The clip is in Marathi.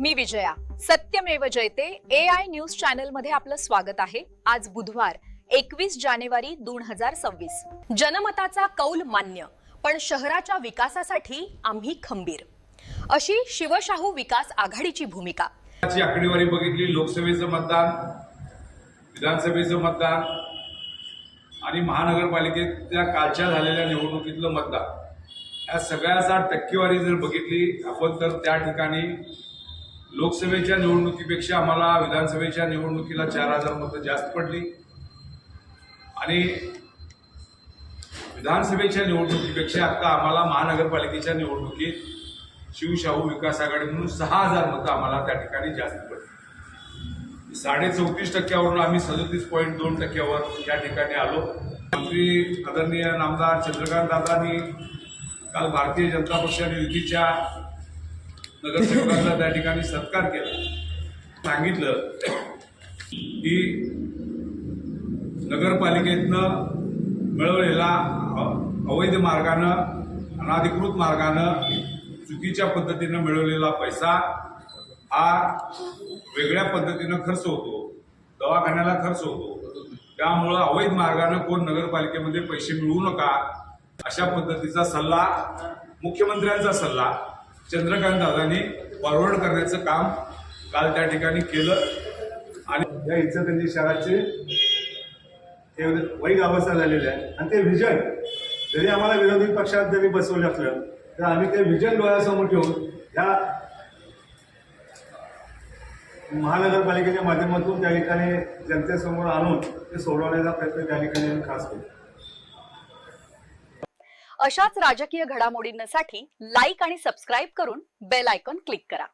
मी विजया. सत्यमेव जयते. ए आय न्यूज चॅनलमध्ये आपलं स्वागत आहे. आज बुधवार एकवीस जानेवारी दोन हजार सव्वीस. जनमताचा कौल मान्य पण शहराच्या विकासासाठी आम्ही खंबीर. अशी शिवशाहू विकास आघाडीची भूमिका. आकडेवारी बघितली लोकसभेचं मतदान विधानसभेचं मतदान आणि महानगरपालिकेच्या कालच्या झालेल्या निवडणुकीतलं मतदान. या सगळ्याचा टक्केवारी जर बघितली आपण तर त्या ठिकाणी लोकसभेच्या निवडणुकीपेक्षा आम्हाला विधानसभेच्या निवडणुकीला चार हजार मतं जास्त पडली. आणि विधानसभेच्या निवडणुकीपेक्षा आता आम्हाला महानगरपालिकेच्या निवडणुकीत शिवशाहू विकास आघाडी म्हणून सहा हजार मतं आम्हाला त्या ठिकाणी जास्त पडली. साडे चौतीस टक्क्यावरून आम्ही सदतीस पॉईंट दोन टक्क्यावर या ठिकाणी आलो. मंत्री आदरणीय नामदार चंद्रकांत दादांनी काल भारतीय जनता पक्षाने युतीच्या नगरसेवकांचा त्या ठिकाणी सत्कार केला. सांगितलं की नगरपालिकेतनं मिळवलेला अवैध मार्गानं अनाधिकृत मार्गानं चुकीच्या पद्धतीनं मिळवलेला पैसा हा वेगळ्या पद्धतीनं खर्च होतो दवाखान्याला खर्च होतो. त्यामुळं अवैध मार्गानं कोण नगरपालिकेमध्ये पैसे मिळवू नका अशा पद्धतीचा सल्ला मुख्यमंत्र्यांचा सल्ला चंद्रकांत दादांनी फॉरवर्ड करण्याचं काम काल त्या ठिकाणी केलं. आणि या इचलकरंजी शहराचे हे वाईट अवस्था झालेली आहे. आणि ते व्हिजन जरी आम्हाला विरोधी पक्षात जरी बसवलं असलं तर आम्ही ते व्हिजन डोळ्यासमोर ठेवून या महानगरपालिकेच्या माध्यमातून त्या ठिकाणी जनतेसमोर आणून ते सोडवण्याचा प्रयत्न त्या ठिकाणी आम्ही खास करू. अशाच राजकीय घडामोडींसाठी लाईक आणि सबस्क्राईब करून बेल आयकॉन क्लिक करा.